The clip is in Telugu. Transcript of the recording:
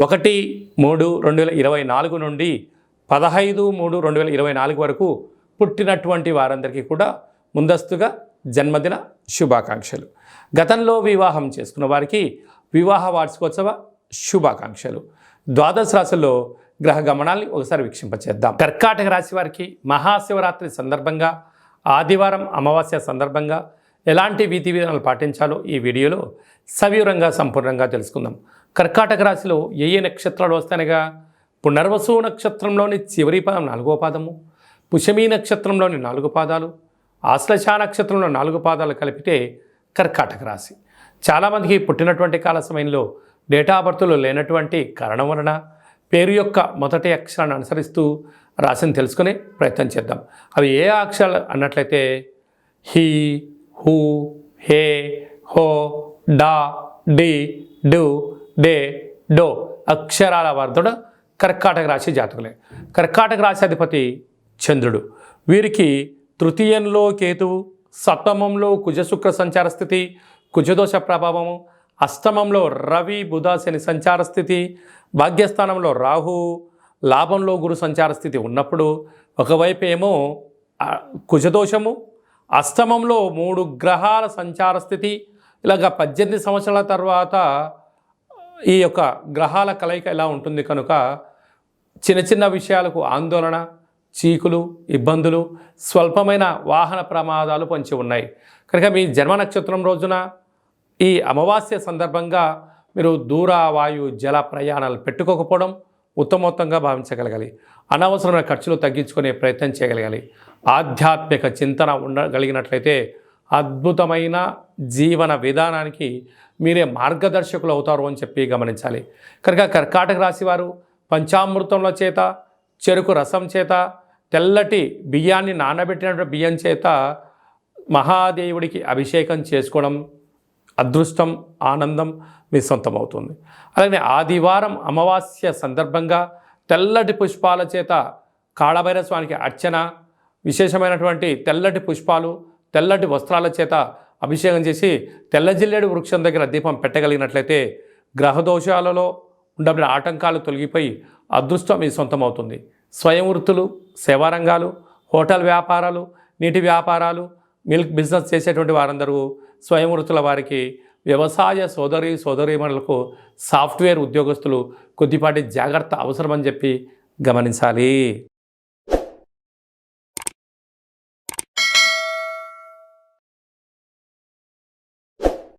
ఒకటి మూడు రెండు వేల ఇరవై నాలుగు నుండి పదహైదు మూడు రెండు వేల ఇరవై నాలుగు వరకు పుట్టినటువంటి వారందరికీ కూడా ముందస్తుగా జన్మదిన శుభాకాంక్షలు. గతంలో వివాహం చేసుకున్న వారికి వివాహ వార్షికోత్సవ శుభాకాంక్షలు. ద్వాదశ రాశుల్లో గ్రహ గమనాల్ని ఒకసారి వీక్షింపచేద్దాం. కర్కాటక రాశి వారికి మహాశివరాత్రి సందర్భంగా ఆదివారం అమావాస్య సందర్భంగా ఎలాంటి విధి విధానాలు పాటించాలో ఈ వీడియోలో సవివరంగా సంపూర్ణంగా తెలుసుకుందాం. కర్కాటక రాశిలో ఏ ఏ నక్షత్రాలు వస్తాయనగా పునర్వసు నక్షత్రంలోని చివరి పాదం నాలుగో పాదము పుషమీ నక్షత్రంలోని నాలుగు పాదాలు ఆశ్లేష నక్షత్రంలో నాలుగు పాదాలు కలిపితే కర్కాటక రాశి. చాలామందికి పుట్టినటువంటి కాల సమయంలో డేటా బర్త్లో లేనటువంటి కారణం వలన పేరు యొక్క మొదటి అక్షరాన్ని అనుసరిస్తూ రాశిని తెలుసుకునే ప్రయత్నం చేద్దాం. అవి ఏ అక్షరాలు అన్నట్లయితే హీ హూ హే హో డా డి డు డే డో అక్షరాల వర్ధుడు కర్కాటక రాశి జాతకులే. కర్కాటక రాశి అధిపతి చంద్రుడు. వీరికి తృతీయంలో కేతువు సప్తమంలో కుజశుక్ర సంచార స్థితి కుజదోష ప్రభావము అష్టమంలో రవి బుధ శని సంచార స్థితి భాగ్యస్థానంలో రాహు లాభంలో గురు సంచార స్థితి ఉన్నప్పుడు ఒకవైపు ఏమో కుజదోషము అష్టమంలో మూడు గ్రహాల సంచార స్థితి ఇలాగ పద్దెనిమిది సంవత్సరాల తర్వాత ఈ యొక్క గ్రహాల కలయిక ఎలా ఉంటుంది కనుక చిన్న చిన్న విషయాలకు ఆందోళన చీకులు ఇబ్బందులు స్వల్పమైన వాహన ప్రమాదాలు పొంచి ఉన్నాయి. కనుక మీ జన్మ నక్షత్రం రోజున ఈ అమావాస్య సందర్భంగా మీరు దూర వాయు జల ప్రయాణాలు పెట్టుకోకపోవడం ఉత్తమోత్తంగా భావించగలగాలి. అనవసరమైన ఖర్చులు తగ్గించుకునే ప్రయత్నం చేయగలగాలి. ఆధ్యాత్మిక చింతన ఉండగలిగినట్లయితే అద్భుతమైన జీవన విధానానికి మీరే మార్గదర్శకులు అవుతారు అని చెప్పి గమనించాలి. కనుక కర్కాటక రాశివారు పంచామృతంలో చేత చెరుకు రసం చేత తెల్లటి బియ్యాన్ని నానబెట్టినటువంటి బియ్యం చేత మహాదేవుడికి అభిషేకం చేసుకోవడం అదృష్టం ఆనందం మీ సొంతమవుతుంది. అలాగే ఆదివారం అమావాస్య సందర్భంగా తెల్లటి పుష్పాల చేత కాళభైర స్వామికి అర్చన విశేషమైనటువంటి తెల్లటి పుష్పాలు తెల్లటి వస్త్రాల చేత అభిషేకం చేసి తెల్లజిల్లేడు వృక్షం దగ్గర దీపం పెట్టగలిగినట్లయితే గ్రహదోషాలలో ఉండబడిన ఆటంకాలు తొలగిపోయి అదృష్టం మీ సొంతమవుతుంది. స్వయం వృత్తులు సేవారంగాలు హోటల్ వ్యాపారాలు నీటి వ్యాపారాలు మిల్క్ బిజినెస్ చేసేటువంటి వారందరూ స్వయం వృత్తుల వారికి వ్యవసాయ సోదరి సోదరీమణులకు సాఫ్ట్వేర్ ఉద్యోగస్తులు కొద్దిపాటి జాగ్రత్త అవసరమని చెప్పి గమనించాలి.